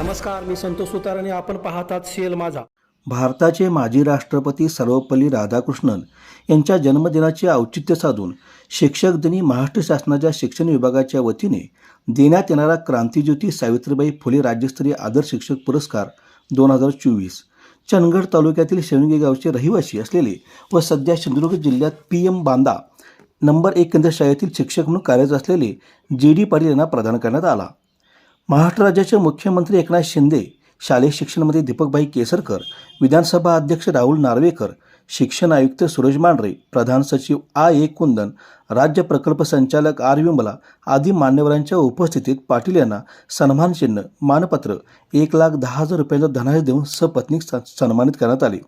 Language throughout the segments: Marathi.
नमस्कार मी संतोष सुतार आणि आपण पाहतात सीएल माझा. भारताचे माजी राष्ट्रपती सर्वपल्ली राधाकृष्णन यांच्या जन्मदिनाचे औचित्य साधून शिक्षक दिनी महाराष्ट्र शासनाच्या शिक्षण विभागाच्या वतीने देण्यात येणारा क्रांतीज्योती सावित्रीबाई फुले राज्यस्तरीय आदर्श शिक्षक पुरस्कार दोन हजार चोवीस. चंदगड तालुक्यातील शेवंगी गावचे रहिवासी असलेले व सध्या सिंधुदुर्ग जिल्ह्यात पी एम बांदा नंबर एक केंद्र शाळेतील शिक्षक म्हणून कार्यरत असलेले जे डी पाटील यांना प्रदान करण्यात आला. महाराष्ट्र राज्याचे मुख्यमंत्री एकनाथ शिंदे शालेय शिक्षणमंत्री दीपकभाई केसरकर विधानसभा अध्यक्ष राहुल नार्वेकर शिक्षण आयुक्त सुरेश मांढरे प्रधान सचिव आ. ए. कुंदन राज्य प्रकल्प संचालक आर. विमला आदी मान्यवरांच्या उपस्थितीत पाटील यांना सन्मानचिन्ह मानपत्र एक लाख दहा हजार रुपयांचा धनादेश देऊन सपत्नीक स- सन्मानित करण्यात आले.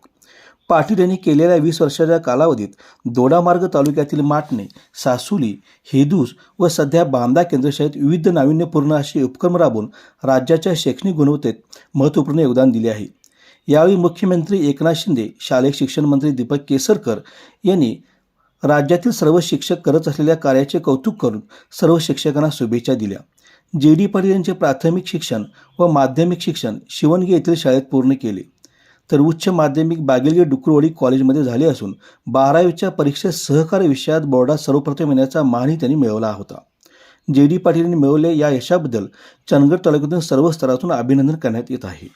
पाटील यांनी केलेल्या वीस वर्षाच्या कालावधीत दोडामार्ग तालुक्यातील माटणे सासुली हेदूस व सध्या बांदा केंद्रशाळेत विविध नाविन्यपूर्ण असे उपक्रम राबवून राज्याच्या शैक्षणिक गुणवत्तेत महत्त्वपूर्ण योगदान दिले आहे. यावेळी मुख्यमंत्री एकनाथ शिंदे शालेय शिक्षण मंत्री दीपक केसरकर यांनी राज्यातील सर्व शिक्षक करत असलेल्या कार्याचे कौतुक करून सर्व शिक्षकांना शुभेच्छा दिल्या. जे डी पाटील यांचे प्राथमिक शिक्षण व माध्यमिक शिक्षण शिवणगी येथील शाळेत पूर्ण केले. तर उच्च माध्यमिक बागेलगे डुकरवाडी कॉलेजमध्ये झाले असून बारावीच्या परीक्षेत सहकार्य विषयात बोर्डात सर्वप्रथम येण्याचा मानही त्यांनी मिळवला होता. जे डी पाटील यांनी मिळवले या यशाबद्दल चंदगड तालुक्यातून सर्व स्तरातून अभिनंदन करण्यात येत आहे.